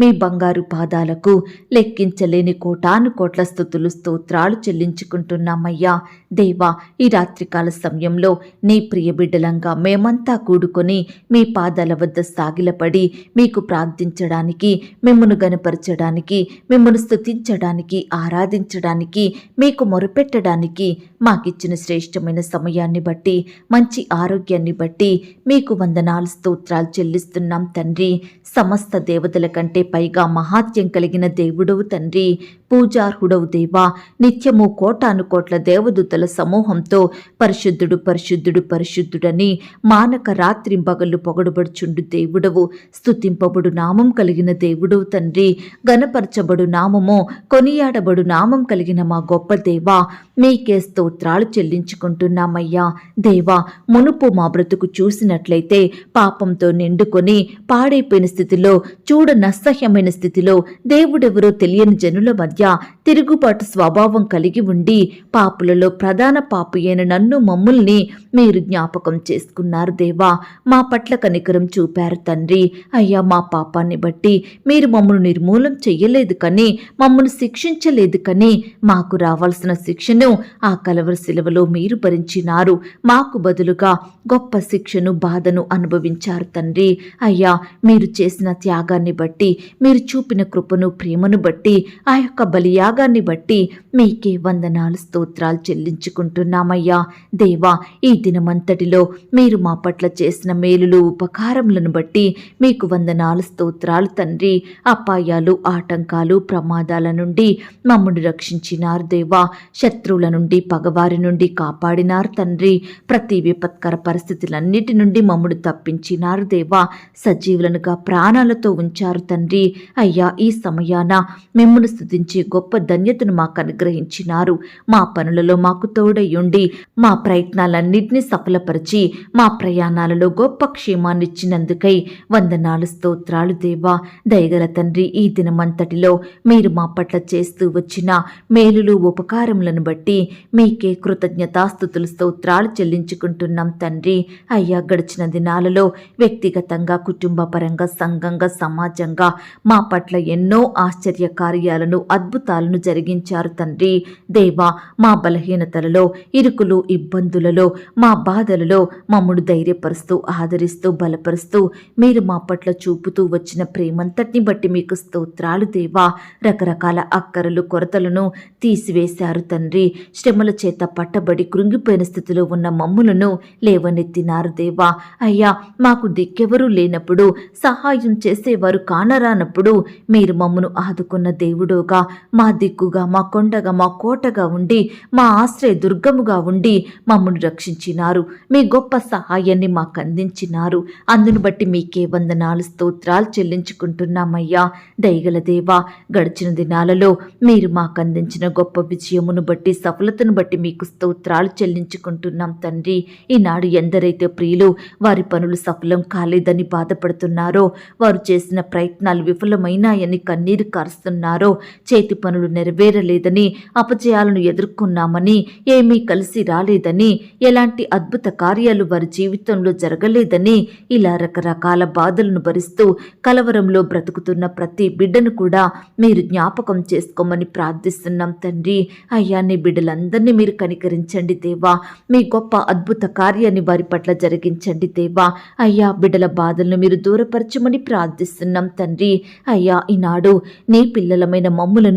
మీ బంగారు పాదాలకు లెక్కించలేని కోటాను కోట్ల స్థుతులు స్తోత్రాలు చెల్లించుకుంటున్నామయ్యా. దేవా ఈ రాత్రికాల సమయంలో నీ ప్రియ బిడ్డలంగా మేమంతా కూడుకొని మీ పాదాల వద్ద సాగిలపడి మీకు ప్రార్థించడానికి మిమ్మను గనపరచడానికి మిమ్మను స్తుతించడానికి ఆరాధించడానికి మీకు మొరపెట్టడానికి మాకిచ్చిన శ్రేష్టమైన సమయాన్ని బట్టి మంచి ఆరోగ్యాన్ని బట్టి మీకు వందనాలు స్తోత్రాలు చెల్లిస్తున్నాం తండ్రి. సమస్త దేవతల కంటే పైగా మహాత్యం కలిగిన దేవుడవు తండ్రి. పూజార్హుడవు దేవా నిత్యము కోటాను కోట్ల దేవదూతల సమూహంతో పరిశుద్ధుడు పరిశుద్ధుడు పరిశుద్ధుడని మానక రాత్రి పగళ్ళు పొగడుబడుచుండు దేవుడవు. స్తుతింపబడు నామం కలిగిన దేవుడవు తండ్రి. గనపరచబడు నామము కొనియాడబడు నామం కలిగిన మా గొప్ప దేవా. మీకే స్తోత్రాలు చెల్లించుకుంటున్నామయ్యా. దేవా మునుపు మా బ్రతుకు చూసినట్లయితే పాపంతో నిండుకొని పాడైపోయిన స్థితిలో చూడ నస్సహ్యమైన స్థితిలో దేవుడెవరో తెలియని జనుల మధ్య తిరుగుబాటు స్వభావం కలిగి ఉండి పాపులలో ప్రధాన పాపు అయిన నన్ను మమ్ముల్ని మీరు జ్ఞాపకం చేసుకున్నారు దేవా. మా పట్ల కనికరం చూపారు తండ్రి. అయ్యా మా పాపాన్ని బట్టి మీరు మమ్మల్ని నిర్మూలం చెయ్యలేదు కానీ మమ్మల్ని శిక్షించలేదు కానీ మాకు రావాల్సిన శిక్షను ఆ కలవర శిలవలో మీరు భరించినారు. మాకు బదులుగా గొప్ప శిక్షను బాధను అనుభవించారు తండ్రి. అయ్యా మీరు చేసిన త్యాగాన్ని బట్టి మీరు చూపిన కృపను ప్రేమను బట్టి ఆ యొక్క బలియాగాన్ని బట్టి మీకే వందనాలు స్తోత్రాలు చెల్లించుకుంటున్నామయ్యా. దేవా ఈ దినమంతటిలో మీరు మా పట్ల చేసిన మేలులు ఉపకారములను బట్టి మీకు వందనాలు స్తోత్రాలు తండ్రి. అపాయాలు ఆటంకాలు ప్రమాదాల నుండి మమ్మను రక్షించినారు దేవా. శత్రువుల నుండి పగవారి నుండి కాపాడినారు తండ్రి. ప్రతి విపత్కర పరిస్థితులన్నిటి నుండి మమ్మల్ని తప్పించినారు దేవా. సజీవులనుగా ప్రాణాలతో ఉంచారు తండ్రి. అయ్యా ఈ సమయాన మిమ్మల్ని స్థుతించి గొప్ప ధన్యతను మాకు అనుగ్రహించినారు. మా పనులలో మాకు తోడయ్యుండి మా ప్రయత్నాలన్నింటినీ సఫలపరిచి మా ప్రయాణాలలో గొప్ప క్షేమాన్నిచ్చినందుకై వందనాలు స్తోత్రాలు దేవా. దయగల తండ్రి ఈ దినమంతటిలో మీరు మా పట్ల చేస్తూ వచ్చిన మేలులు ఉపకారములను బట్టి మీకే కృతజ్ఞతాస్థుతులు స్తోత్రాలు చెల్లించుకుంటున్నాం తండ్రి. అయ్యా గడిచిన దినాలలో వ్యక్తిగతంగా కుటుంబ పరంగా సంఘంగా సమాజంగా మా పట్ల ఎన్నో ఆశ్చర్య కార్యాలను అద్భుతాలను జరిగించారు తండ్రి. దేవా మా బలహీనతలలో ఇరుకులు ఇబ్బందులలో మా బాధలలో మమ్మను ధైర్యపరుస్తూ ఆదరిస్తూ బలపరుస్తూ మీరు మా పట్ల చూపుతూ వచ్చిన ప్రేమంతటిని బట్టి మీకు స్తోత్రాలు దేవా. రకరకాల అక్కరలు కొరతలను తీసివేశారు తండ్రి. శ్రమల చేత పట్టబడి కృంగిపోయిన స్థితిలో ఉన్న మమ్ములను లేవనెత్తినారు దేవా. అయ్యా మాకు దిక్కెవరూ లేనప్పుడు సహాయం చేసేవారు కానరానప్పుడు మీరు మమ్మను ఆదుకున్న దేవుడుగా. మా దిక్కుగా మా కొండగా మా కోటగా ఉండి మా ఆశ్రయ దుర్గముగా ఉండి మమ్మను రక్షించినారు. మీ గొప్ప సహాయాన్ని మాకు అందించినారు. అందును బట్టి మీకే వందనాలు స్తోత్రాలు చెల్లించుకుంటున్నామయ్యా. దయగల దేవా గడిచిన దినాలలో మీరు మాకు అందించిన గొప్ప విజయమును బట్టి సఫలతను బట్టి మీకు స్తోత్రాలు చెల్లించుకుంటున్నాం తండ్రి. ఈనాడు ఎందరైతే ప్రియులు వారి పనులు సఫలం కాలేదని బాధపడుతున్నారో వారు చేసిన ప్రయత్నాలు విఫలమైనాయని కన్నీరు కారుస్తున్నారో చేతి పనులు నెరవేరలేదని అపజయాలను ఎదుర్కొన్నామని ఏమీ కలిసి రాలేదని ఎలాంటి అద్భుత కార్యాలు వారి జీవితంలో జరగలేదని ఇలా రకరకాల బాధలను భరిస్తూ కలవరంలో బ్రతుకుతున్న ప్రతి బిడ్డను కూడా మీరు జ్ఞాపకం చేసుకోమని ప్రార్థిస్తున్నాం తండ్రి. అయ్యా నీ బిడ్డలందరినీ మీరు కనికరించండి దేవా. మీ గొప్ప అద్భుత కార్యాన్ని వారి పట్ల జరిగించండి దేవా. అయ్యా బిడ్డల బాధలను మీరు దూరపరచమని ప్రార్థిస్తున్నాం తండ్రి. అయ్యా ఈనాడు నీ పిల్లలమైన మమ్ములను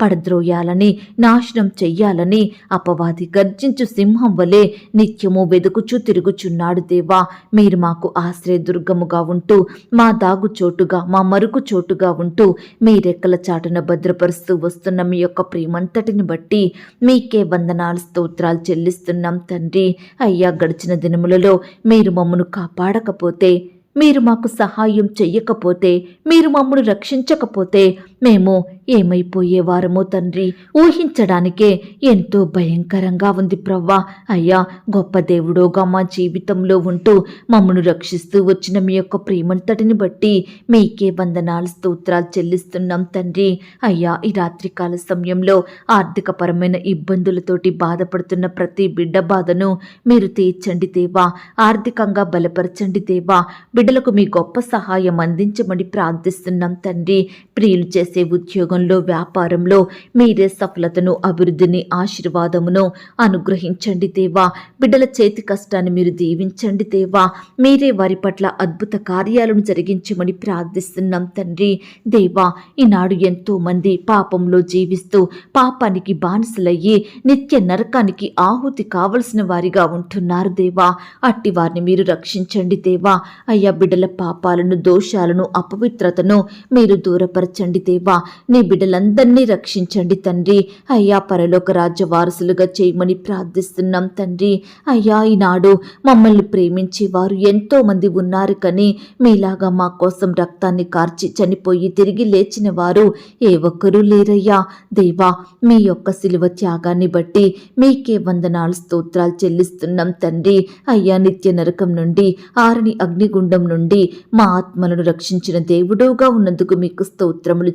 పడద్రోయాలని నాశనం చెయ్యాలని అపవాది గర్జించు సింహం వలె నిత్యము వెదుకుచూ తిరుగుచున్నాడు దేవా. మీరు మాకు ఆశ్రయ దుర్గముగా ఉంటూ మా దాగు చోటుగా మా మరుగు చోటుగా ఉంటూ మీ రెక్కల చాటున భద్రపరుస్తూ వస్తున్న మీ యొక్క ప్రేమంతటిని బట్టి మీకే వందనాలు స్తోత్రాలు చెల్లిస్తున్నాం తండ్రి. అయ్యా గడిచిన దినములలో మీరు మమ్మను కాపాడకపోతే మీరు మాకు సహాయం చెయ్యకపోతే మీరు మమ్మను రక్షించకపోతే మేము ఏమైపోయేవారమో తండ్రి ఊహించడానికే ఎంతో భయంకరంగా ఉంది ప్రవ్వా. అయ్యా గొప్ప దేవుడోగా మా జీవితంలో ఉంటూ మమ్మను రక్షిస్తూ వచ్చిన మీ యొక్క ప్రేమంతటిని బట్టి మీకే వందనాలు స్తోత్రాలు చెల్లిస్తున్నాం తండ్రి. అయ్యా ఈ రాత్రికాల సమయంలో ఆర్థికపరమైన ఇబ్బందులతోటి బాధపడుతున్న ప్రతి బిడ్డ బాధను మీరు తీర్చండి దేవా. ఆర్థికంగా బలపరచండి దేవా. బిడ్డలకు మీ గొప్ప సహాయం అందించమని ప్రార్థిస్తున్నాం తండ్రి. ప్రియులు చేసే ఉద్యోగం ఉద్యోగంలో వ్యాపారంలో మీరే సఫలతను అభివృద్ధిని ఆశీర్వాదమును అనుగ్రహించండి దేవా. బిడ్డల చేతి కష్టాన్ని మీరు దీవించండి దేవా. మీరే వారి పట్ల అద్భుత కార్యాలను జరిగించమని ప్రార్థిస్తున్నాం తండ్రి. దేవా ఈనాడు ఎంతో మంది పాపంలో జీవిస్తూ పాపానికి బానిసలయ్యి నిత్య నరకానికి ఆహుతి కావలసిన వారిగా ఉంటున్నారు దేవా. అట్టి వారిని మీరు రక్షించండి దేవా. అయ్యా బిడ్డల పాపాలను దోషాలను అపవిత్రతను మీరు దూరపరచండి దేవా. నీ బిడ్డలందరినీ రక్షించండి తండ్రి. అయ్యా పరలోక రాజ్య వారసులుగా చేయమని ప్రార్థిస్తున్నాం తండ్రి. అయ్యా ఈనాడు మమ్మల్ని ప్రేమించే వారు ఎంతో మంది ఉన్నారు కానీ మీలాగా మా కోసం రక్తాన్ని కార్చి చనిపోయి తిరిగి లేచిన వారు ఏ ఒక్కరూ లేరయ్యా. దేవా మీ యొక్క శిలువ త్యాగాన్ని బట్టి మీకే వందనాలు స్తోత్రాలు చెల్లిస్తున్నాం తండ్రి. అయ్యా నిత్య నరకం నుండి ఆరని అగ్నిగుండం నుండి మా ఆత్మలను రక్షించిన దేవుడుగా ఉన్నందుకు మీకు స్తోత్రములు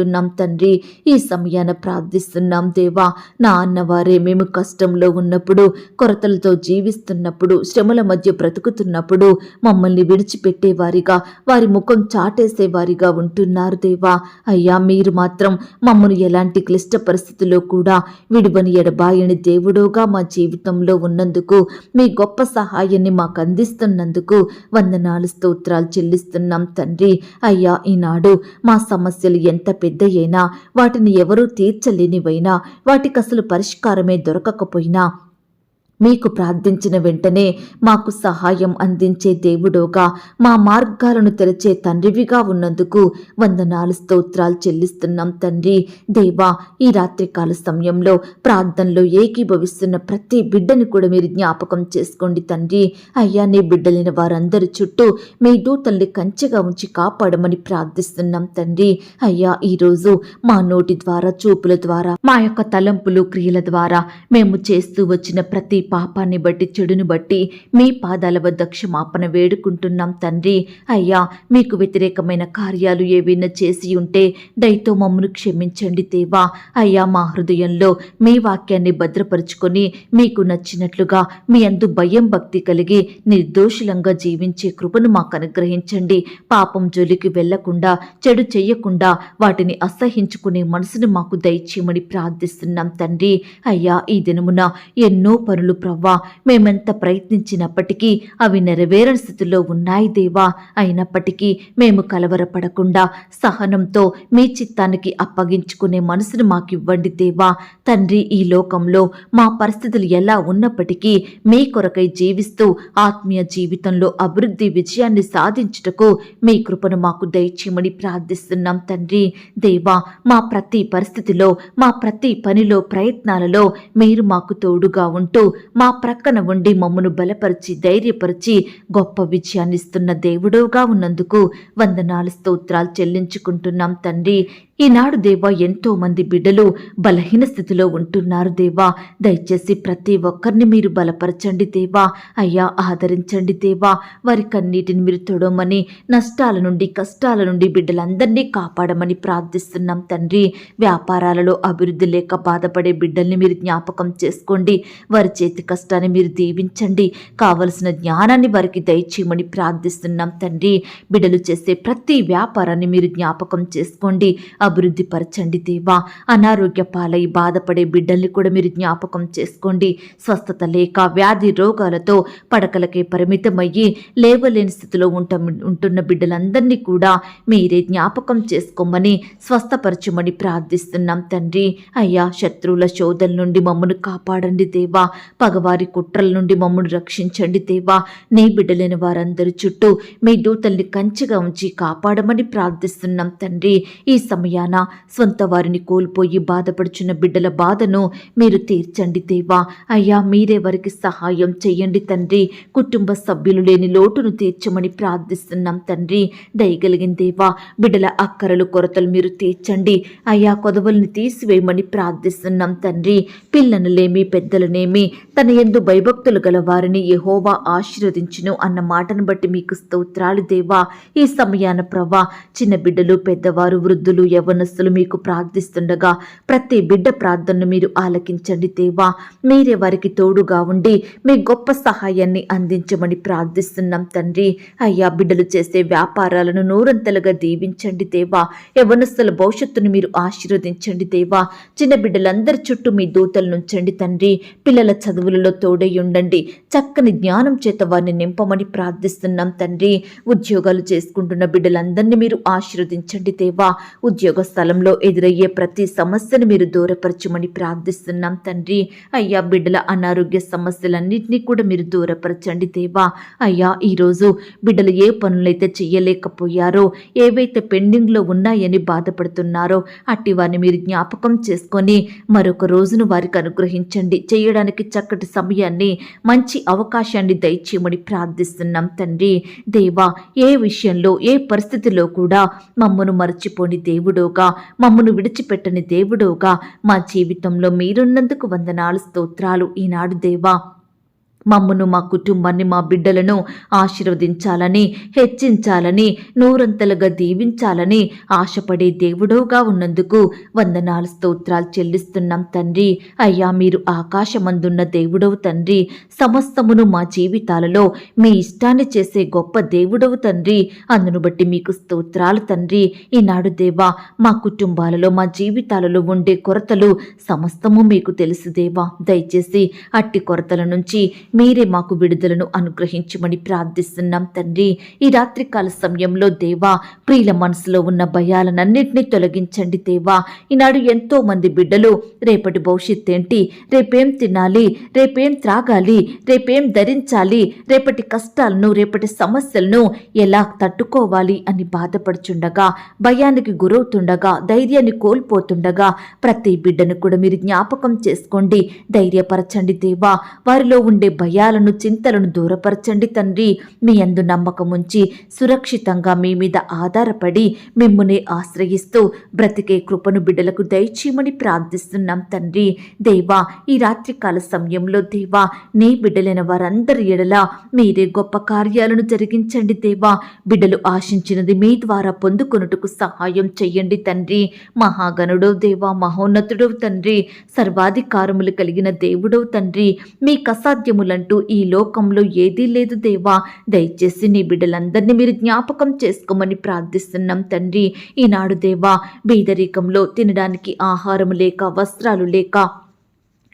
చెల్లించుకుంటున్నాం తండ్రి. ఈ సమయాన ప్రార్థిస్తున్నాం దేవా. నా అన్నవారే మేము కష్టంలో ఉన్నప్పుడు కొరతలతో జీవిస్తున్నప్పుడు శ్రమల మధ్య బ్రతుకుతున్నప్పుడు మమ్మల్ని విడిచిపెట్టేవారిగా వారి ముఖం చాటేసేవారిగా ఉంటున్నారు దేవా. అయ్యా మీరు మాత్రం మమ్మను ఎలాంటి క్లిష్ట పరిస్థితుల్లో కూడా విడివని ఎడబాయని దేవుడోగా మా జీవితంలో ఉన్నందుకు మీ గొప్ప సహాయాన్ని మాకు అందిస్తున్నందుకు వందనాలు స్తోత్రాలు చెల్లిస్తున్నాం తండ్రి. అయ్యా ఈనాడు మా సమస్యలు ఎంత పెద్దయైనా వాటిని ఎవరూ తీర్చలేనివైనా వాటికసలు పరిష్కారమే దొరకకపోయినా మీకు ప్రార్థించిన వెంటనే మాకు సహాయం అందించే దేవుడోగా మా మార్గాలను తెరచే తండ్రివిగా ఉన్నందుకు వందనాలు స్తోత్రాలు చెల్లిస్తున్నాం తండ్రి. దేవా ఈ రాత్రికాల సమయంలో ప్రార్థనలో ఏకీభవిస్తున్న ప్రతి బిడ్డని కూడా మీరు జ్ఞాపకం చేసుకోండి తండ్రి. అయ్యా నీ బిడ్డలైన వారందరి చుట్టూ మీ దూతల్ని కంచెగా ఉంచి కాపాడమని ప్రార్థిస్తున్నాం తండ్రి. అయ్యా ఈరోజు మా నోటి ద్వారా చూపుల ద్వారా మా యొక్క తలంపులు క్రియల ద్వారా మేము చేస్తూ వచ్చిన ప్రతి పాపాన్ని బట్టి చెడుని బట్టి మీ పాదాల వద్ద క్షమాపణ వేడుకుంటున్నాం తండ్రి. అయ్యా మీకు వ్యతిరేకమైన కార్యాలు ఏవైనా చేసి ఉంటే దయతో మమ్మను క్షమించండి దేవా. అయ్యా మా హృదయంలో మీ వాక్యాన్ని భద్రపరుచుకొని మీకు నచ్చినట్లుగా మీ అందు భయం భక్తి కలిగి నిర్దోషులంగా జీవించే కృపను మాకు అనుగ్రహించండి. పాపం జోలికి వెళ్ళకుండా చెడు చెయ్యకుండా వాటిని అసహించుకునే మనసును మాకు దయచేయమని ప్రార్థిస్తున్నాం తండ్రి. అయ్యా ఈ దినమున ఎన్నో పనులు ప్రవ్వా మేమెంత ప్రయత్నించినప్పటికీ అవి నెరవేరని స్థితిలో ఉన్నాయి దేవా. అయినప్పటికీ మేము కలవరపడకుండా సహనంతో మీ చిత్తానికి అప్పగించుకునే మనసును మాకివ్వండి దేవా. తండ్రి ఈ లోకంలో మా పరిస్థితులు ఎలా ఉన్నప్పటికీ మీ కొరకై జీవిస్తూ ఆత్మీయ జీవితంలో అభివృద్ధి విజయాన్ని సాధించుటకు మీ కృపను మాకు దయచేయమని ప్రార్థిస్తున్నాం తండ్రి. దేవా మా ప్రతి పరిస్థితిలో మా ప్రతి పనిలో ప్రయత్నాలలో మీరు మాకు తోడుగా ఉంటూ మా ప్రక్కన ఉండి మమ్మను బలపరిచి ధైర్యపరిచి గొప్ప విజయాన్నిస్తున్న ఇస్తున్న దేవుడుగా ఉన్నందుకు వందనాలు స్తోత్రాలు చెల్లించుకుంటున్నాం తండ్రి. ఈనాడు దేవా ఎంతో మంది బిడ్డలు బలహీన స్థితిలో ఉంటున్నారు దేవా. దయచేసి ప్రతి ఒక్కరిని మీరు బలపరచండి దేవా. అయ్యా ఆదరించండి దేవా. వారి కన్నీటిని మీరు తొడమని నష్టాల నుండి కష్టాల నుండి బిడ్డలందరినీ కాపాడమని ప్రార్థిస్తున్నాం తండ్రి. వ్యాపారాలలో అభివృద్ధి లేక బాధపడే బిడ్డల్ని మీరు జ్ఞాపకం చేసుకోండి. వారి చేతి కష్టాన్ని మీరు దీవించండి. కావలసిన జ్ఞానాన్ని వారికి దయచేయమని ప్రార్థిస్తున్నాం తండ్రి. బిడ్డలు చేసే ప్రతి వ్యాపారాన్ని మీరు జ్ఞాపకం చేసుకోండి. అభివృద్ధి పరచండి దేవా. అనారోగ్య పాలై బాధపడే బిడ్డల్ని కూడా మీరు జ్ఞాపకం చేసుకోండి. స్వస్థత లేక వ్యాధి రోగాలతో పడకలకే పరిమితమయ్యి లేవలేని స్థితిలో ఉంట ఉంటున్న బిడ్డలందరినీ కూడా మీరే జ్ఞాపకం చేసుకోమని స్వస్థపరచమని ప్రార్థిస్తున్నాం తండ్రి. అయ్యా శత్రువుల శోధల నుండి మమ్మను కాపాడండి దేవా. పగవారి కుట్రల నుండి మమ్మను రక్షించండి దేవా. నీ బిడ్డలైన వారందరి చుట్టూ మీ దూతల్ని కంచిగా ఉంచి కాపాడమని ప్రార్థిస్తున్నాం తండ్రి. ఈ సమయం సమయాన స్వంత వారిని కోల్పోయి బాధపడుచున్న బిడ్డల బాధను మీరు తీర్చండి దేవా. అయ్యా మీరే వారికి సహాయం చేయండి తండ్రి. కుటుంబ సభ్యులు లేని లోటును తీర్చమని ప్రార్థిస్తున్నాం తండ్రి. దయగలిగిందేవా బిడ్డల అక్కరలు కొరతలు మీరు తీర్చండి. అయ్యా కొదవల్ని తీసివేయమని ప్రార్థిస్తున్నాం తండ్రి. పిల్లనులేమి పెద్దలనేమి తన ఎందు భయభక్తులు గల వారిని యహోవా ఆశీర్వదించును అన్న మాటను బట్టి మీకు స్తోత్రాలు దేవా. ఈ సమయాన ప్రభా చిన్న బిడ్డలు పెద్దవారు వృద్ధులు ఎవరు యవ్వనస్తులు మీకు ప్రార్థిస్తుండగా ప్రతి బిడ్డ ప్రార్థనను మీరు ఆలకించండి దేవా. మీరే వారికి తోడుగా ఉండి మీ గొప్ప సహాయాన్ని అందించమని ప్రార్థిస్తున్నాం తండ్రి. అయ్యా బిడ్డలు చేసే వ్యాపారాలను నూరంతలుగా దీవించండి దేవా. యవనస్తుల భవిష్యత్తును మీరు ఆశీర్వదించండి దేవా. చిన్న బిడ్డలందరి చుట్టూ మీ దూతలు నుంచండి తండ్రి. పిల్లల చదువులలో తోడై ఉండండి. చక్కని జ్ఞానం చేత వారిని నింపమని ప్రార్థిస్తున్నాం తండ్రి. ఉద్యోగాలు చేసుకుంటున్న బిడ్డలందరినీ మీరు ఆశీర్వదించండి దేవా. ఉద్యోగ స్థలంలో ఎదురయ్యే ప్రతి సమస్యను మీరు దూరపరచమని ప్రార్థిస్తున్నాం తండ్రి. అయ్యా బిడ్డల అనారోగ్య సమస్యలన్నింటినీ కూడా మీరు దూరపరచండి దేవా. అయ్యా ఈరోజు బిడ్డలు ఏ పనులైతే చేయలేకపోయారో ఏవైతే పెండింగ్లో ఉన్నాయని బాధపడుతున్నారో అట్టి వారిని మీరు జ్ఞాపకం చేసుకొని మరొక రోజును వారికి అనుగ్రహించండి. చేయడానికి చక్కటి సమయాన్ని మంచి అవకాశాన్ని దయచేయమని ప్రార్థిస్తున్నాం తండ్రి. దేవా ఏ విషయంలో ఏ పరిస్థితిలో కూడా మమ్మను మర్చిపోని దేవుడు దేవుడోగా మమ్మను విడిచిపెట్టని దేవుడోగా మా జీవితంలో మీరున్నందుకు వందనాలు స్తోత్రాలు ఈనాడు దేవా. మమ్మను మా కుటుంబాన్ని మా బిడ్డలను ఆశీర్వదించాలని హెచ్చించాలని నూరంతలుగా దీవించాలని ఆశపడే దేవుడవుగా ఉన్నందుకు వందనాలు స్తోత్రాలు చెల్లిస్తున్నాం తండ్రి. అయ్యా మీరు ఆకాశమందున్న దేవుడవు తండ్రి. సమస్తమును మా జీవితాలలో మీ ఇష్టాన్ని చేసే గొప్ప దేవుడవు తండ్రి. అందును బట్టి మీకు స్తోత్రాలు తండ్రి. ఈనాడు దేవా మా కుటుంబాలలో మా జీవితాలలో ఉండే కొరతలు సమస్తము మీకు తెలుసు దేవా. దయచేసి అట్టి కొరతల నుంచి మీరే మాకు విడుదలను అనుగ్రహించమని ప్రార్థిస్తున్నాం తండ్రి. ఈ రాత్రికాల సమయంలో దేవా ప్రియుల మనసులో ఉన్న భయాలనన్నింటినీ తొలగించండి దేవా. ఈనాడు ఎంతో మంది బిడ్డలు రేపటి భవిష్యత్ ఏంటి? రేపేం తినాలి? రేపేం త్రాగాలి? రేపేం ధరించాలి? రేపటి కష్టాలను రేపటి సమస్యలను ఎలా తట్టుకోవాలి అని బాధపడుచుండగా భయానికి గురవుతుండగా ధైర్యాన్ని కోల్పోతుండగా ప్రతి బిడ్డను కూడా మీరు జ్ఞాపకం చేసుకోండి ధైర్యపరచండి దేవా. వారిలో ఉండే భయాలను చింతలను దూరపరచండి తండ్రి. మీ అందు నమ్మకముంచి సురక్షితంగా మీ మీద ఆధారపడి మిమ్మునే ఆశ్రయిస్తూ బ్రతికే కృపను బిడ్డలకు దయచేయమని ప్రార్థిస్తున్నాం తండ్రి. దేవా ఈ రాత్రికాల సమయంలో దేవా నీ బిడ్డలైన వారందరి ఎడల మీరే గొప్ప కార్యాలను జరిగించండి దేవా. బిడ్డలు ఆశించినది మీ ద్వారా పొందుకొనుటకు సహాయం చెయ్యండి తండ్రి. మహాగణుడో దేవా మహోన్నతుడవు తండ్రి. సర్వాధికారములు కలిగిన దేవుడవు తండ్రి. మీకు అసాధ్యములంటూ ఈ లోకంలో ఏదీ లేదు దేవా. దయచేసి నీ బిడ్డలందరినీ మీరు జ్ఞాపకం చేసుకోమని ప్రార్థిస్తున్నాం తండ్రి. ఈనాడు దేవా బీదరికంలో తినడానికి ఆహారం లేక వస్త్రాలు లేక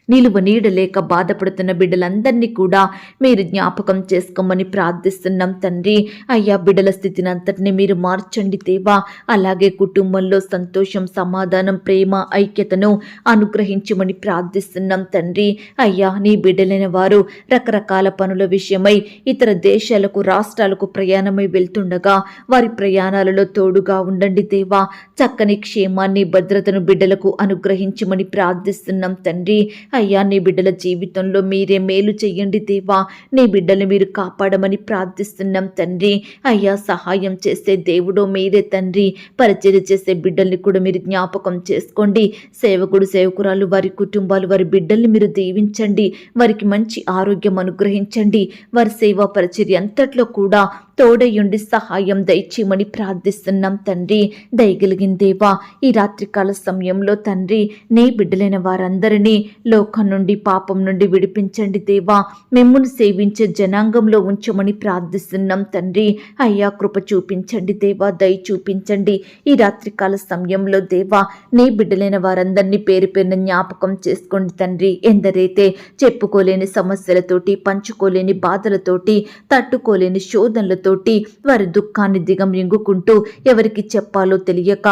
నిలువ నీడలేక బాధపడుతున్న బిడ్డలందరినీ కూడా మీరు జ్ఞాపకం చేసుకోమని ప్రార్థిస్తున్నాం తండ్రి. అయ్యా బిడ్డల స్థితిని అంతటిని మీరు మార్చండి దేవా. అలాగే కుటుంబంలో సంతోషం సమాధానం ప్రేమ ఐక్యతను అనుగ్రహించమని ప్రార్థిస్తున్నాం తండ్రి. అయ్యా నీ బిడ్డలైన వారు రకరకాల పనుల విషయమై ఇతర దేశాలకు రాష్ట్రాలకు ప్రయాణమై వెళ్తుండగా వారి ప్రయాణాలలో తోడుగా ఉండండి దేవా. చక్కని క్షేమాన్ని భద్రతను బిడ్డలకు అనుగ్రహించమని ప్రార్థిస్తున్నాం తండ్రి. అయ్యా నీ బిడ్డల జీవితంలో మీరే మేలు చెయ్యండి దేవా. నీ బిడ్డలు మీరు కాపాడమని ప్రార్థిస్తున్నాం తండ్రి. అయ్యా సహాయం చేసే దేవుడో మీరే తండ్రి. పరిచయం చేసే బిడ్డల్ని కూడా మీరు జ్ఞాపకం చేసుకోండి. సేవకుడు సేవకురాలు వారి కుటుంబాలు వారి బిడ్డల్ని మీరు దీవించండి. వారికి మంచి ఆరోగ్యం అనుగ్రహించండి. వారి సేవా పరిచర్య అంతట్లో కూడా తోడయుండి సహాయం దయచేయమని ప్రార్థిస్తున్నాం తండ్రి. దయగలిగిన దేవా ఈ రాత్రికాల సమయంలో తండ్రి నీ బిడ్డలైన వారందరినీ లోకం నుండి పాపం నుండి విడిపించండి దేవా. మిమ్మల్ని సేవించే జనాంగంలో ఉంచమని ప్రార్థిస్తున్నాం తండ్రి. అయ్యా కృప చూపించండి దేవా దయ చూపించండి. ఈ రాత్రికాల సమయంలో దేవా నీ బిడ్డలైన వారందరినీ పేరు పేరున జ్ఞాపకం చేసుకోండి తండ్రి. ఎందరైతే చెప్పుకోలేని సమస్యలతోటి పంచుకోలేని బాధలతోటి తట్టుకోలేని శోధనలతో తోటి వారి దుఃఖాన్ని దిగమింగుకుంటూ ఎవరికి చెప్పాలో తెలియక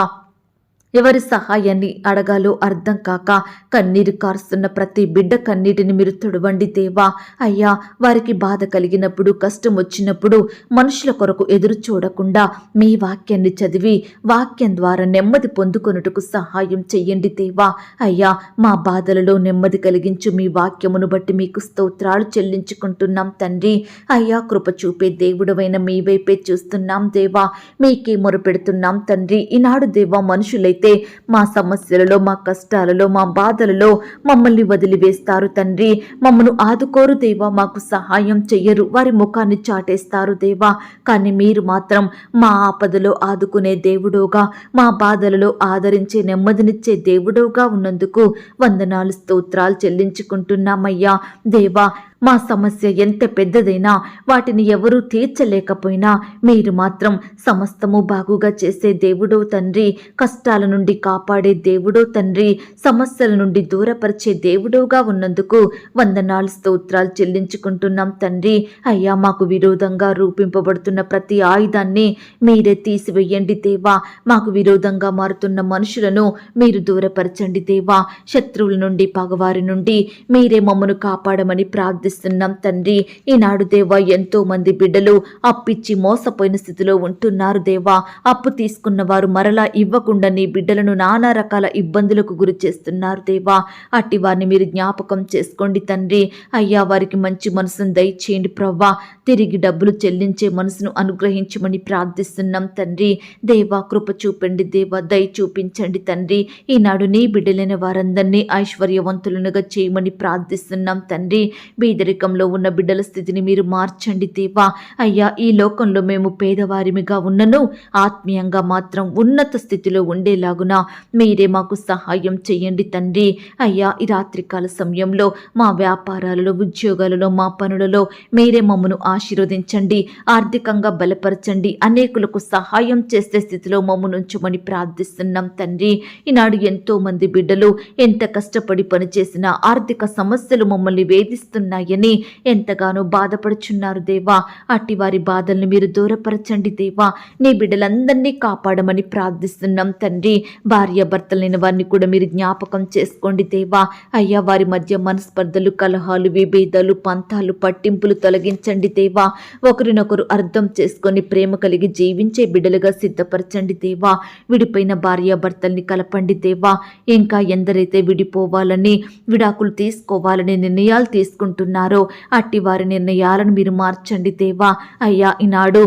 ఎవరి సహాయాన్ని అడగాలో అర్థం కాక కన్నీరు కారుస్తున్న ప్రతి బిడ్డ కన్నీటిని మీరు తుడవండి దేవా. అయ్యా వారికి బాధ కలిగినప్పుడు కష్టం వచ్చినప్పుడు మనుషుల కొరకు ఎదురు చూడకుండా మీ వాక్యాన్ని చదివి వాక్యం ద్వారా నెమ్మది పొందుకొనుటకు సహాయం చెయ్యండి దేవా. అయ్యా మా బాధలలో నెమ్మది కలిగించు మీ వాక్యమును బట్టి మీకు స్తోత్రాలు చెల్లించుకుంటున్నాం తండ్రి. అయ్యా కృప చూపే దేవుడవైన మీ వైపే చూస్తున్నాం దేవా. మీకే మొరపెడుతున్నాం తండ్రి. ఈనాడు దేవా మనుషులైతే మా సమస్యలలో మా కష్టాలలో మా బాధలలో మమ్మల్ని వదిలివేస్తారు తండ్రి. మమ్మను ఆదుకోరు దేవా మాకు సహాయం చెయ్యరు. వారి ముఖాన్ని చాటేస్తారు దేవా. కానీ మీరు మాత్రం మా ఆపదలో ఆదుకునే దేవుడోగా మా బాధలలో ఆదరించే నెమ్మదినిచ్చే దేవుడోగా ఉన్నందుకు వందనాలు స్తోత్రాలు చెల్లించుకుంటున్నామయ్యా. దేవా మా సమస్య ఎంత పెద్దదైనా వాటిని ఎవరూ తీర్చలేకపోయినా మీరు మాత్రం సమస్తము బాగుగా చేసే దేవుడో తండ్రి కష్టాల నుండి కాపాడే దేవుడో తండ్రి సమస్యల నుండి దూరపరిచే దేవుడోగా ఉన్నందుకు వందనాలు స్తోత్రాలు చెల్లించుకుంటున్నాం తండ్రి. అయ్యా మాకు విరోధంగా రూపింపబడుతున్న ప్రతి ఆయుధాన్ని మీరే తీసివేయండి దేవా. మాకు విరోధంగా మారుతున్న మనుషులను మీరు దూరపరచండి దేవా. శత్రువుల నుండి పగవారి నుండి మీరే మమ్మను కాపాడమని ప్రార్థి ప్రార్థిస్తున్నాం తండ్రి. ఈనాడు దేవా ఎంతో మంది బిడ్డలు అప్పిచ్చి మోసపోయిన స్థితిలో ఉంటున్నారు దేవా. అప్పు తీసుకున్న వారు మరలా ఇవ్వకుండా నీ బిడ్డలను నానా రకాల ఇబ్బందులకు గురి చేస్తున్నారు దేవా. అట్టి వారిని మీరు జ్ఞాపకం చేసుకోండి తండ్రి. అయ్యా వారికి మంచి మనసును దయచేయండి ప్రవ్వా. తిరిగి డబ్బులు చెల్లించే మనసును అనుగ్రహించమని ప్రార్థిస్తున్నాం తండ్రి. దేవా కృప చూపండి దేవా దయ చూపించండి తండ్రి. ఈనాడు నీ బిడ్డలైన వారందరినీ ఐశ్వర్యవంతులనుగా చేయమని ప్రార్థిస్తున్నాం తండ్రి. పేదరికంలో ఉన్న బిడ్డల స్థితిని మీరు మార్చండి దేవా అయ్యా ఈ లోకంలో మేము పేదవారిమిగా ఉన్నను ఆత్మీయంగా మాత్రం ఉన్నత స్థితిలో ఉండేలాగున మీరే మాకు సహాయం చేయండి తండ్రి. అయ్యా ఈ రాత్రికాల సమయంలో మా వ్యాపారాలలో ఉద్యోగాలలో మా పనులలో మీరే మమ్మను ఆశీర్వదించండి ఆర్థికంగా బలపరచండి అనేకులకు సహాయం చేసే స్థితిలో మమ్మను ఉంచమని ప్రార్థిస్తున్నాం తండ్రి. ఈనాడు ఎంతో మంది బిడ్డలు ఎంత కష్టపడి పనిచేసినా ఆర్థిక సమస్యలు మమ్మల్ని వేధిస్తున్నాయి వేధిస్తున్నాయని ఎంతగానో బాధపడుచున్నారు దేవా. అట్టి వారి బాధల్ని మీరు దూరపరచండి దేవా. నీ బిడ్డలందరినీ కాపాడమని ప్రార్థిస్తున్నాం తండ్రి. భార్య భర్తలైన వారిని కూడా మీరు జ్ఞాపకం చేసుకోండి దేవా. అయ్యా వారి మధ్య మనస్పర్ధలు కలహాలు విభేదాలు పంతాలు పట్టింపులు తొలగించండి దేవా. ఒకరినొకరు అర్థం చేసుకొని ప్రేమ కలిగి జీవించే బిడ్డలుగా సిద్ధపరచండి దేవా. విడిపోయిన భార్య భర్తల్ని కలపండి దేవా. ఇంకా ఎందరైతే విడిపోవాలని విడాకులు తీసుకోవాలని నిర్ణయాలు తీసుకుంటున్నారు అట్టి వారి నిర్ణయాలను మీరు మార్చండి దేవా. అయ్యా ఈనాడు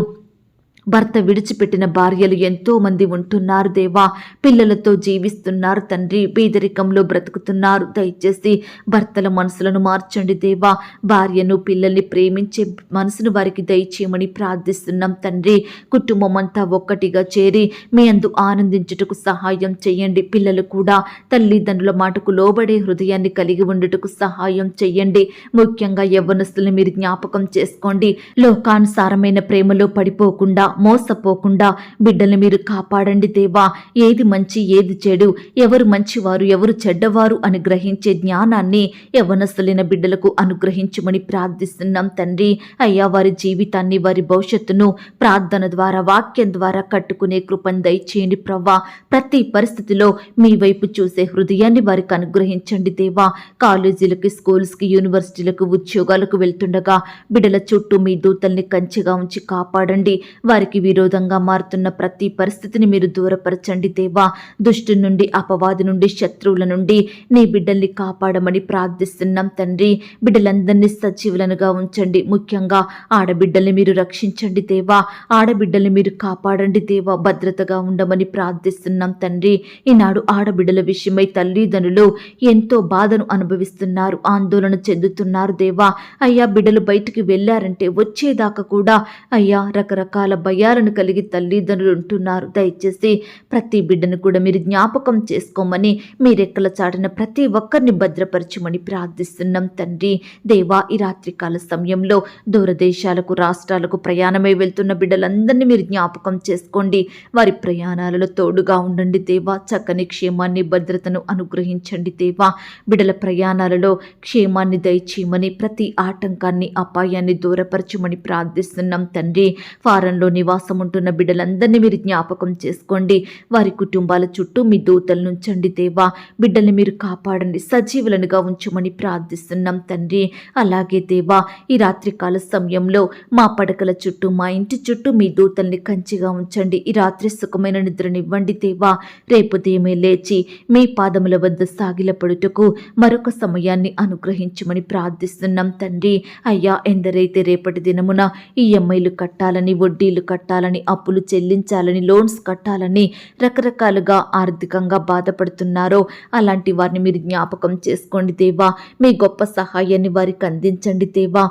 భర్త విడిచిపెట్టిన భార్యలు ఎంతో మంది ఉంటున్నారు దేవా. పిల్లలతో జీవిస్తున్నారు తండ్రి. పేదరికంలో బ్రతుకుతున్నారు. దయచేసి భర్తల మనసులను మార్చండి దేవా. భార్యను పిల్లల్ని ప్రేమించే మనసును వారికి దయచేయమని ప్రార్థిస్తున్నాం తండ్రి. కుటుంబం అంతా ఒక్కటిగా చేరి మీ అందు ఆనందించుటకు సహాయం చేయండి. పిల్లలు కూడా తల్లిదండ్రుల మాటకు లోబడే హృదయాన్ని కలిగి ఉండుటకు సహాయం చేయండి. ముఖ్యంగా యవ్వనస్తుల్ని మీరు జ్ఞాపకం చేసుకోండి. లోకానుసారమైన ప్రేమలో పడిపోకుండా మోసపోకుండా బిడ్డల్ని మీరు కాపాడండి దేవా. ఏది మంచి ఏది చెడు. ఎవరు మంచివారు ఎవరు చెడ్డవారు అని గ్రహించే జ్ఞానాన్ని యవనస్తులైన బిడ్డలకు అనుగ్రహించమని ప్రార్థిస్తున్నాం తండ్రి. అయ్యా వారి జీవితాన్ని వారి భవిష్యత్తును ప్రార్థన ద్వారా వాక్యం ద్వారా కట్టుకునే కృపను దయచేయండి ప్రవ్వా. ప్రతి పరిస్థితిలో మీ వైపు చూసే హృదయాన్ని వారికి అనుగ్రహించండి దేవా. కాలేజీలకి స్కూల్స్కి యూనివర్సిటీలకు ఉద్యోగాలకు వెళ్తుండగా బిడ్డల చుట్టూ మీ దూతల్ని కంచెగా ఉంచి కాపాడండి. వారి వారికి విరోధంగా మారుతున్న ప్రతి పరిస్థితిని మీరు దూరపరచండి దేవా. దుష్టు నుండి అపవాది నుండి శత్రువుల నుండి నీ బిడ్డల్ని కాపాడమని ప్రార్థిస్తున్నాం తండ్రి. బిడ్డలందరినీ సజీవులనుగా ఉంచండి. ముఖ్యంగా ఆడబిడ్డల్ని మీరు రక్షించండి దేవా. ఆడబిడ్డల్ని మీరు కాపాడండి దేవా. భద్రతగా ఉండమని ప్రార్థిస్తున్నాం తండ్రి. ఈనాడు ఆడబిడ్డల విషయమై తల్లిదండ్రులు ఎంతో బాధను అనుభవిస్తున్నారు ఆందోళన చెందుతున్నారు దేవా. అయ్యా బిడ్డలు బయటికి వెళ్ళారంటే వచ్చేదాకా కూడా అయ్యా రకరకాల భయ భయాలను కలిగి తల్లిదండ్రులు ఉంటున్నారు. దయచేసి ప్రతి బిడ్డను కూడా మీరు జ్ఞాపకం చేసుకోమని మీరెక్కల చాటిన ప్రతి ఒక్కరిని భద్రపరచమని ప్రార్థిస్తున్నాం తండ్రి. దేవా ఈ రాత్రికాల సమయంలో దూరదేశాలకు రాష్ట్రాలకు ప్రయాణమై వెళ్తున్న బిడ్డలందరినీ మీరు జ్ఞాపకం చేసుకోండి. వారి ప్రయాణాలలో తోడుగా ఉండండి దేవా. చక్కని క్షేమాన్ని భద్రతను అనుగ్రహించండి దేవా. బిడ్డల ప్రయాణాలలో క్షేమాన్ని దయచేయమని ప్రతి ఆటంకాన్ని అపాయాన్ని దూరపరచమని ప్రార్థిస్తున్నాం తండ్రి. ఫారంలోని నివాసం ఉంటున్న బిడ్డలందరినీ మీరు జ్ఞాపకం చేసుకోండి. వారి కుటుంబాల చుట్టూ మీ దూతలు నుంచండి దేవా. బిడ్డల్ని మీరు కాపాడండి. సజీవులనుగా ఉంచమని ప్రార్థిస్తున్నాం తండ్రి. అలాగే దేవా ఈ రాత్రికాల సమయంలో మా పడకల చుట్టూ మా ఇంటి చుట్టూ మీ దూతల్ని కంచిగా ఉంచండి. ఈ రాత్రి సుఖమైన నిద్రనివ్వండి దేవా. రేపు దేమే లేచి మీ పాదముల వద్ద సాగిలపడుటకు మరొక సమయాన్ని అనుగ్రహించమని ప్రార్థిస్తున్నాం తండ్రి. అయ్యా ఎందరైతే రేపటి దినమున ఈఎంఐలు కట్టాలని వడ్డీలు కట్టాలని అప్పులు చెల్లించాలని లోన్స్ కట్టాలని రకరకాలుగా ఆర్థికంగా బాధపడుతున్నారో అలాంటి వారిని మీరు జ్ఞాపకం చేసుకోండి దేవా. మీ గొప్ప సహాయాన్ని వారికి అందించండి దేవా.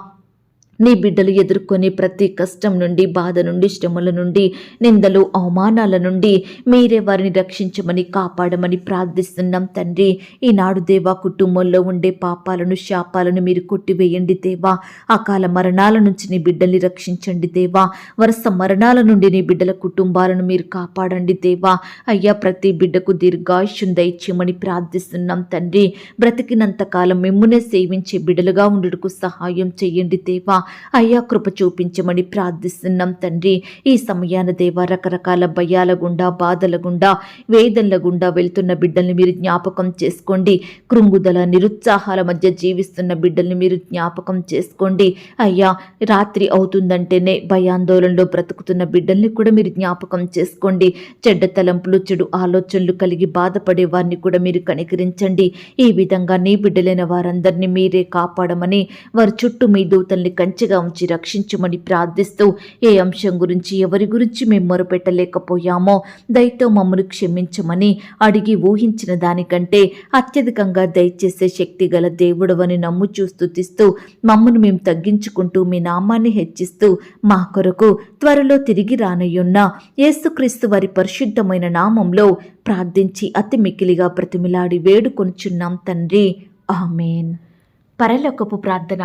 నీ బిడ్డలు ఎదుర్కొనే ప్రతి కష్టం నుండి బాధ నుండి శ్రమల నుండి నిందలు అవమానాల నుండి మీరే వారిని రక్షించమని కాపాడమని ప్రార్థిస్తున్నాం తండ్రి. ఈనాడు దేవా కుటుంబంలో ఉండే పాపాలను శాపాలను మీరు కొట్టివేయండి దేవా. అకాల మరణాల నుంచి నీ బిడ్డల్ని రక్షించండి దేవా. వరుస మరణాల నుండి నీ బిడ్డల కుటుంబాలను మీరు కాపాడండి దేవా. అయ్యా ప్రతి బిడ్డకు దీర్ఘాయుష్యం దయచేయమని ప్రార్థిస్తున్నాం తండ్రి. బ్రతికినంత కాలం మిమ్మునే సేవించే బిడ్డలుగా ఉండుటకు సహాయం చేయండి దేవా. అయ్యా కృప చూపించమని ప్రార్థిస్తున్నాం తండ్రి. ఈ సమయాన దేవ రకరకాల భయాల గుండా బాధల గుండా వేదనల గుండా వెళ్తున్న బిడ్డల్ని మీరు జ్ఞాపకం చేసుకోండి. కృంగుదల నిరుత్సాహాల మధ్య జీవిస్తున్న బిడ్డల్ని మీరు జ్ఞాపకం చేసుకోండి. అయ్యా రాత్రి అవుతుందంటేనే భయాందోళనలో బ్రతుకుతున్న బిడ్డల్ని కూడా మీరు జ్ఞాపకం చేసుకోండి. చెడ్డ తలంపులు చెడు ఆలోచనలు కలిగి బాధపడే వారిని కూడా మీరు కనికరించండి. ఈ విధంగా నీ బిడ్డలైన వారందరినీ మీరే కాపాడమని వారి చుట్టూ మీ దూతల్ని కంటి కంచెగా ఉంచి రక్షించమని ప్రార్థిస్తూ ఏ అంశం గురించి ఎవరి గురించి మేము మొరపెట్టలేకపోయామో దయతో మమ్మల్ని క్షమించమని అడిగి ఊహించిన దానికంటే అత్యధికంగా దయచేసే శక్తి గల దేవుడవని నమ్ము చూస్తుతిస్తూ మమ్మను మేము తగ్గించుకుంటూ మీ నామాన్ని హెచ్చిస్తూ మా కొరకు త్వరలో తిరిగి రానయ్యున్న యేసుక్రీస్తు వారి పరిశుద్ధమైన నామంలో ప్రార్థించి అతి మిక్కిలిగా ప్రతిమిలాడి వేడుకొనుచున్నాం తండ్రి. ఆమెన్. పరలోకపు ప్రార్థన.